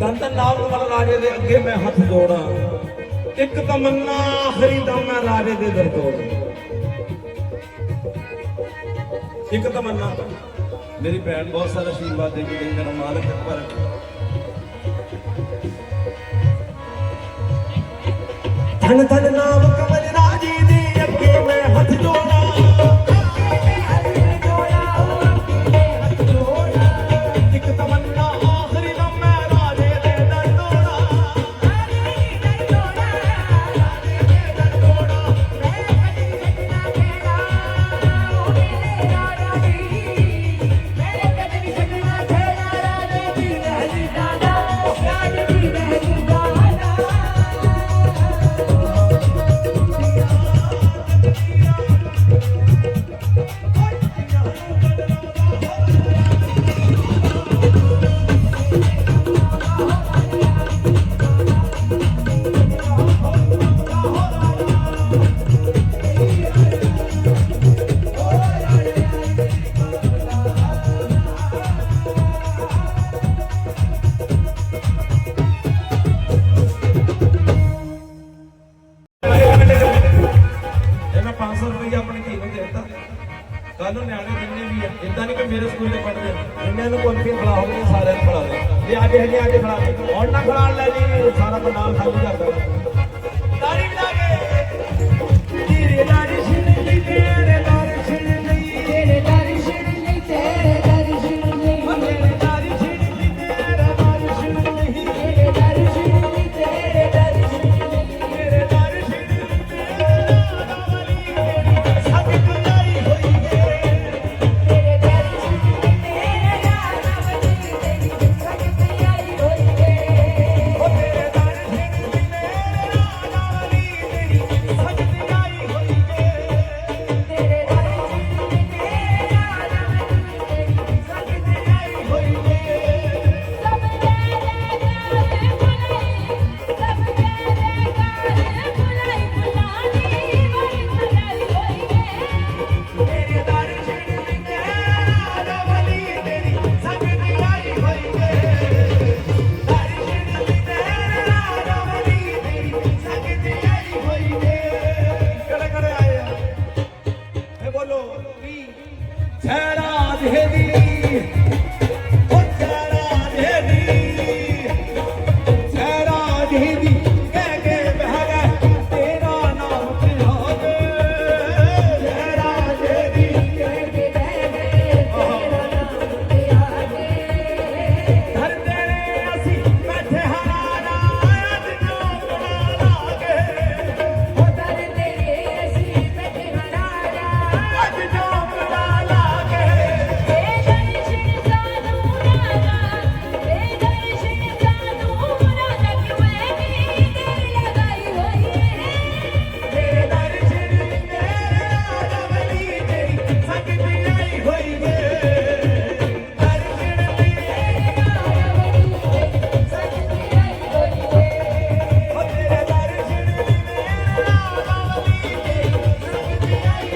ਤਨ ਤਨ ਲਾਲ ਰਾਜੇ ਦੇ ਅੱਗੇ ਮੈਂ ਹੱਥ ਜੋੜਾਂ। ਇੱਕ ਤਮੰਨਾ ਆਖਰੀ ਦਮ ਮੈਂ ਰਾਜੇ ਦੇ ਦਰ ਤੋੜ ਇੱਕ ਤਮੰਨਾ। ਮੇਰੀ ਭੈਣ ਬਹੁਤ ਸਾਰਾ ਆਸ਼ੀਰਵਾਦ ਦੇ ਕੇ ਗਈ ਮਾਲਕ ਪਰ ਧਨ ਧਨ ਨਾਮ ਕਮਲ ਸਕੂਲ ਦੇ ਪੜਦੇ ਇਹਨਾਂ ਨੂੰ ਕੋਈ ਫੇਰ ਫੜਾਓ ਸਾਰਿਆਂ ਨੂੰ ਫੜਾ ਦੇ ਜੇ ਅੱਜ ਹਜੇ ਅੱਜ ਫੜਾ ਦੇ। ਹੁਣ ਨਾ ਫੜਾਣ ਲੈ ਜੀ, ਸਾਰਾ ਬਨਾਮ ਖਾਲੀ ਕਰਦਾ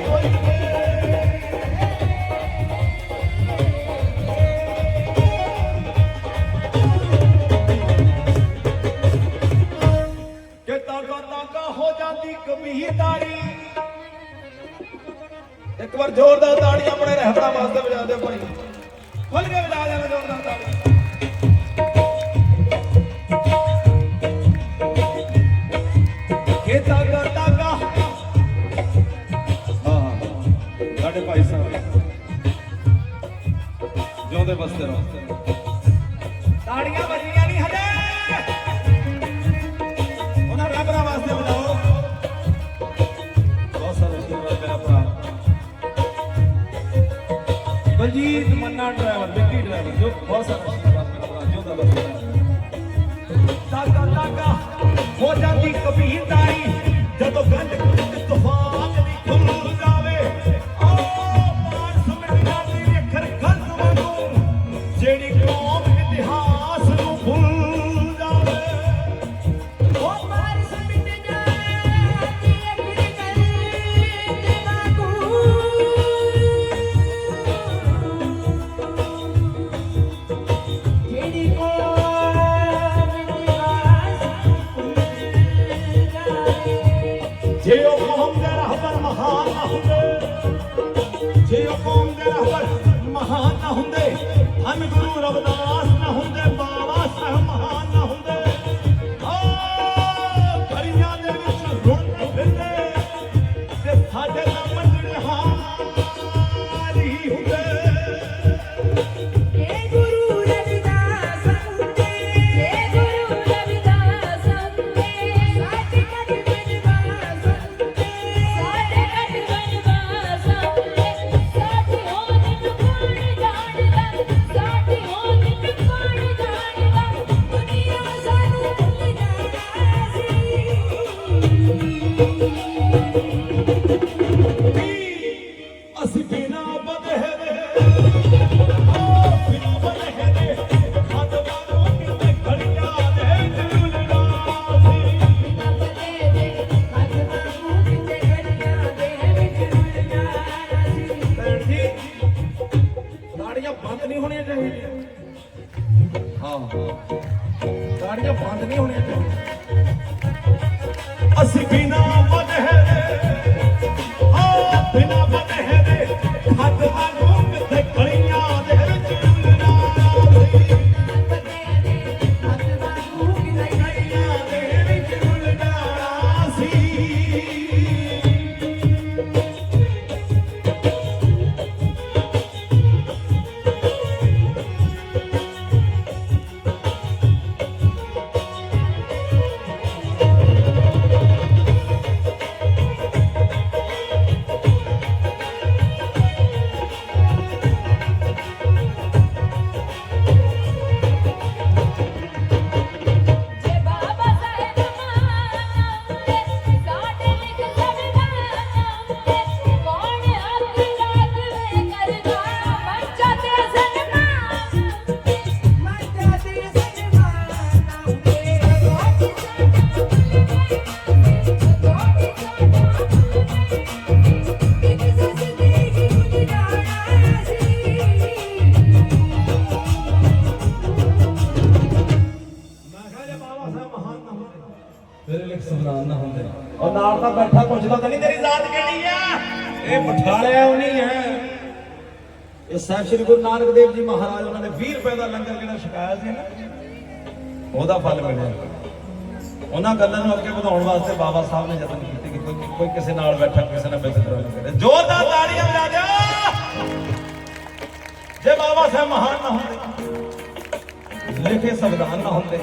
Oh, yeah. ಮಜೀದ್ ಮನ್ನಾ ಡ್ರೈವರ್ ಬೆಕ್ಕಿ ಡ್ರೈವರ್ ಹೊಸ ਜੇ ਉਹ ਕੌਮ ਦੇ ਰਹਿਬਰ ਮਹਾਨ ਨਾ ਹੁੰਦੇ ਜੇ ਉਹ ਕੌਮ ਦੇ ਰਹਿਬਰ ਮਹਾਨ ਨਾ ਹੁੰਦੇ, ਧੰਨ ਗੁਰੂ ਰਵਿਦਾਸ ਅਸੀਂ ਇਹ ਮਠਾਲਿਆ ਉਹ ਹੈ। ਇਹ ਸਾਹਿਬ ਸ੍ਰੀ ਗੁਰੂ ਨਾਨਕ ਦੇਵ ਜੀ ਮਹਾਰਾਜ, ਉਹਨਾਂ ਨੇ 20 ਰੁਪਏ ਦਾ ਲੰਗਰ ਜਿਹੜਾ ਛਕਾਇਆ ਸੀ ਨਾ, ਉਹਦਾ ਫਲ ਮਿਲਿਆ। ਉਹਨਾਂ ਗੱਲਾਂ ਨੂੰ ਅੱਗੇ ਵਧਾਉਣ ਵਾਸਤੇ ਬਾਬਾ ਸਾਹਿਬ ਨੇ ਯਤਨ ਕੀਤੇ ਕਿ ਕੋਈ ਕੋਈ ਕਿਸੇ ਨਾਲ ਬੈਠਾ, ਕਿਸੇ ਨਾਲ ਵਿਤਕਰਾ ਨਾ ਕਰੇ। ਜ਼ੋਰਦਾਰ ਤਾੜੀਆਂ ਵਜਾ ਦਿਓ ਜੇ ਬਾਬਾ ਸਾਹਿਬ ਮਹਾਨ ਨਾ ਹੁੰਦੇ, ਲਿਖੇ ਸੰਵਿਧਾਨ ਨਾ ਹੁੰਦੇ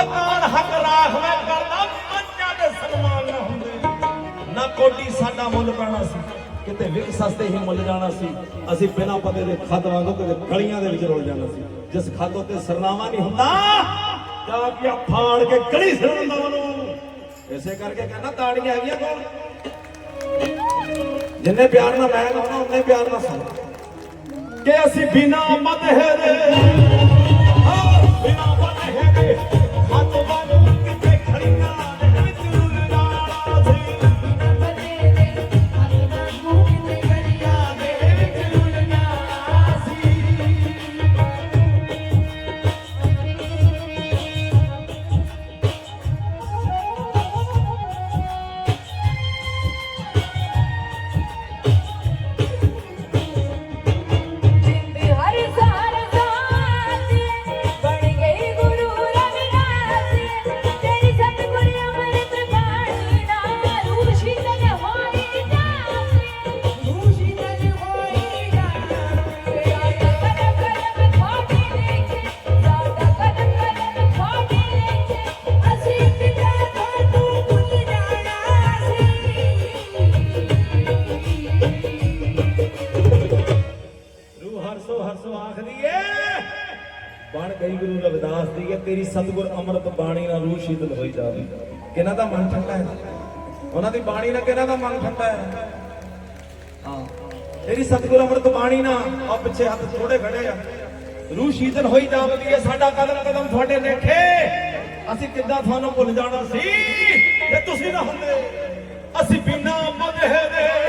ਅਕਾਲ ਹੱਕ ਰਾਖਵੇਂ ਕਰਦਾ ਮੰਚਾਂ ਦੇ ਸਨਮਾਨ ਨਾ ਹੁੰਦੇ। ਨਾ ਕੋਟੀ ਸਾਡਾ ਮੁੱਲ ਪੈਣਾ ਸੀ। ਕਿਤੇ ਵਿਕ ਸਸਤੇ ਹੀ ਮੁੱਲ ਜਾਣਾ ਸੀ, ਅਸੀਂ ਬਿਨਾਂ ਪਤੇ ਦੇ ਖੱਦ ਵਾਂਗੂ ਕਿਤੇ ਗਲੀਆਂ ਦੇ ਵਿੱਚ ਰੁਲ ਜਾਣਾ ਸੀ। ਜਿਸ ਖੱਦ ਉੱਤੇ ਸਰਨਾਮਾ ਨਹੀਂ ਹੁੰਦਾ, ਜਾ ਕੇ ਫਾੜ ਕੇ ਗਲੀ ਸਿਰ ਦਿੰਦਾ ਉਹਨੂੰ। ਇਸੇ ਕਰਕੇ ਕਹਿੰਦਾ ਤਾੜੀਆਂ ਹੈਗੀਆਂ ਕੋਲ। ਜਿੰਨੇ ਪਿਆਰ ਨਾਲ ਮੈਂ ਲਾਉਣਾ ਉਹਨੇ ਪਿਆਰ ਨਾਲ ਸੁਣ ਕਿ ਅਸੀਂ ਬਿਨਾ ਮਦਹਰੇ ਹਾਂ, ਬਿਨਾ ਬਣ ਗਈ ਗੁਰੂ ਰਵਿਦਾਸ ਦੀ ਏ ਤੇਰੀ ਸਤਿਗੁਰ ਅੰਮ੍ਰਿਤ ਬਾਣੀ ਨਾਲ ਰੂਹ ਸ਼ੀਤਲ ਹੋਈ ਜਾਵੇ। ਕਿਹਨਾਂ ਦਾ ਮਨ ਠੰਡਾ ਹੈ? ਉਹਨਾਂ ਦੀ ਬਾਣੀ ਨਾਲ ਕਿਹਨਾਂ ਦਾ ਮਨ ਠੰਡਾ ਹੈ? ਹਾਂ। ਤੇਰੀ ਸਤਿਗੁਰ ਅੰਮ੍ਰਿਤ ਬਾਣੀ ਨਾਲ ਆ ਪਿੱਛੇ ਹੱਥ ਥੋੜੇ ਖੜੇ ਆ। ਰੂਹ ਸ਼ੀਤਲ ਹੋਈ ਜਾਵਦੀ ਏ ਸਾਡਾ ਕਦਮ ਕਦਮ ਤੁਹਾਡੇ ਦੇਖੇ ਅਸੀਂ ਕਿੱਦਾਂ ਤੁਹਾਨੂੰ ਭੁੱਲ ਜਾਣਾ ਸੀ? ਜੇ ਤੁਸੀਂ ਨਾ ਹੁੰਦੇ, ਅਸੀਂ ਬਿਨਾ ਮਦਹਰੇ ਆ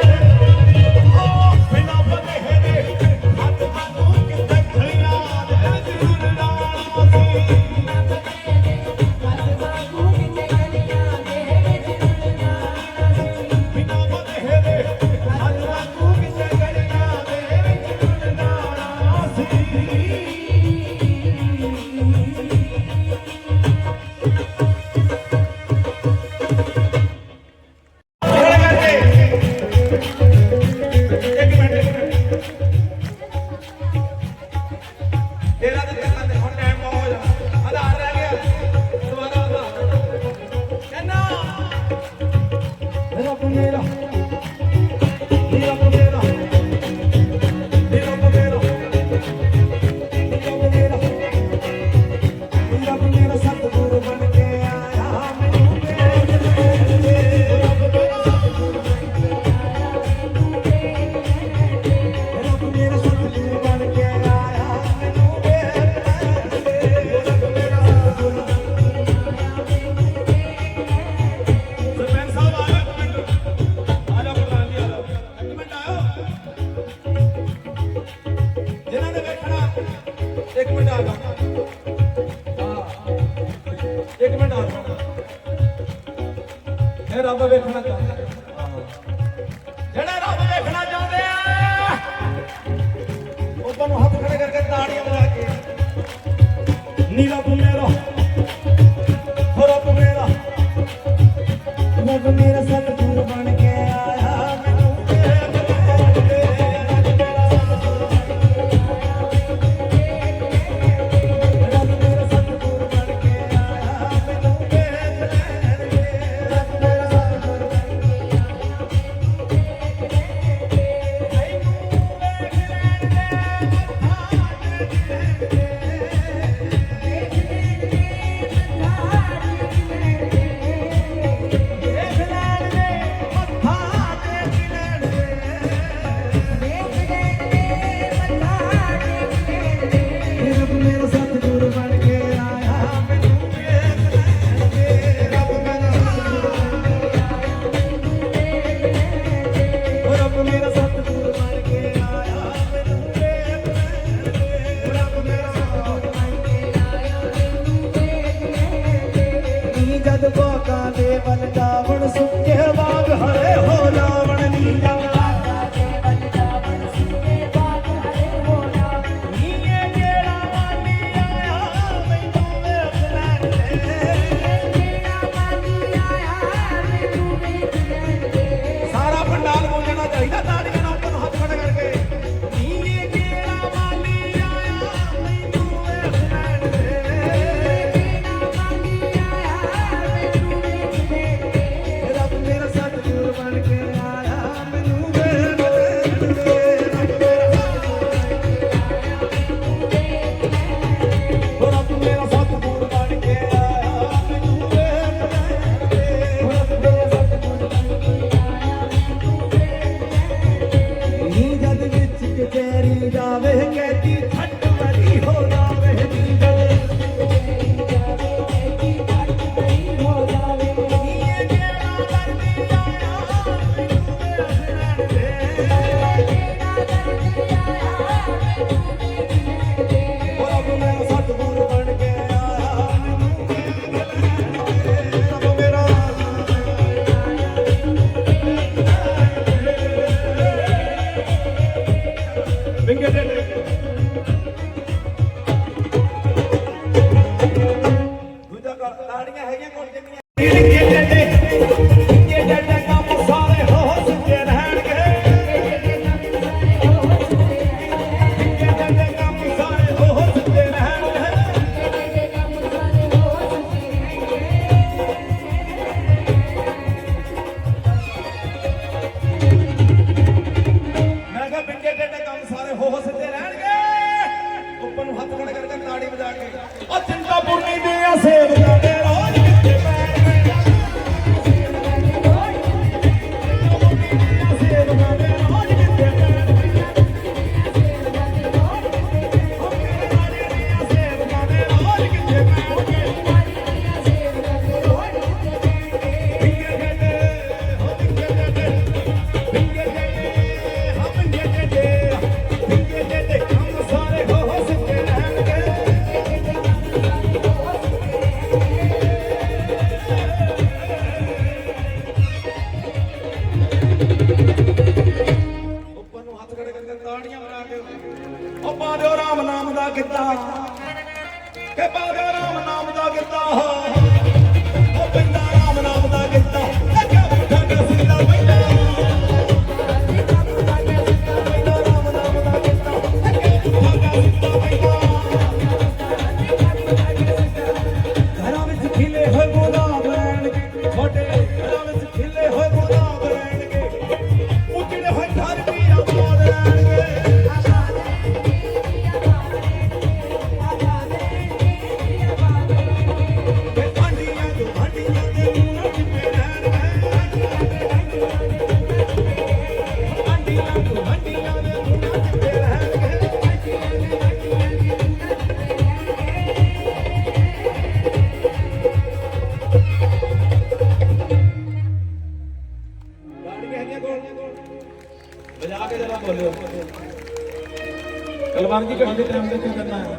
ਕਲਵਾਨ ਜੀ ਘੜੀ ਦੇ ਟਾਈਮ ਤੇ ਕੀ ਕਰਨਾ ਹੈ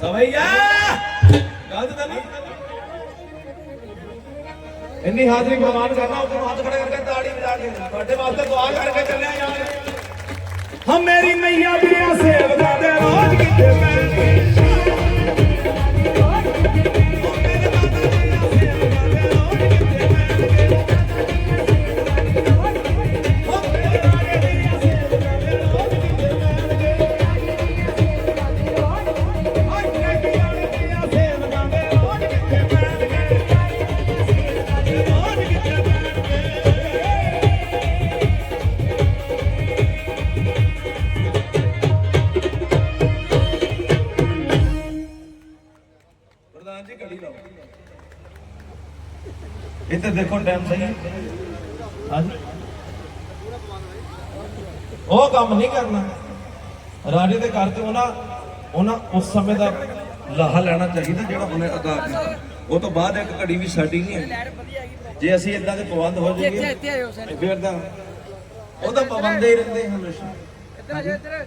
ਸਵਈਆ ਗੱਲ ਤਾਂ ਨਹੀਂ ਇੰਨੀ ਹਾਜ਼ਰੀ ਪ੍ਰਵਾਨ ਕਰਨਾ ਉੱਪਰ ਹੱਥ ਖੜੇ ਕਰਕੇ ਤਾੜੀ ਵਜਾ ਕੇ ਤੁਹਾਡੇ ਵਾਸਤੇ ਦੁਆ ਕਰਕੇ ਚੱਲਿਆ ਯਾਰ ਹਮ ਮੇਰੀ ਮਈਆ ਬਿਨਾ ਸੇਵਕਾਂ ਦੇਖੋ ਟਾਈਮ ਸਹੀ ਹੈ। ਹਾਂਜੀ। ਉਹ ਕੰਮ ਨਹੀਂ ਕਰਨਾ। ਰਾਜੇ ਦੇ ਘਰ ਤੇ ਉਹਨਾਂ ਉਹਨਾਂ ਉਸ ਸਮੇਂ ਦਾ ਲਾਹਾ ਲੈਣਾ ਚਾਹੀਦਾ ਜਿਹੜਾ ਉਹਨੇ ਅਦਾ ਕੀਤਾ। ਉਹ ਤੋਂ ਬਾਅਦ ਇੱਕ ਘੜੀ ਵੀ ਸਾਡੀ ਨਹੀਂ ਹੈ ਜੇ ਅਸੀਂ ਇਦਾਂ ਦੇ ਪਾਬੰਦ ਹੋ ਜਾਈਏ ਫਿਰ ਤਾਂ ਉਹ ਤਾਂ ਪਾਬੰਦੇ ਹੀ ਰਹਿੰਦੇ ਹਮੇਸ਼ਾ। ਇੱਧਰ ਆ ਜਾਓ ਇੱਧਰ।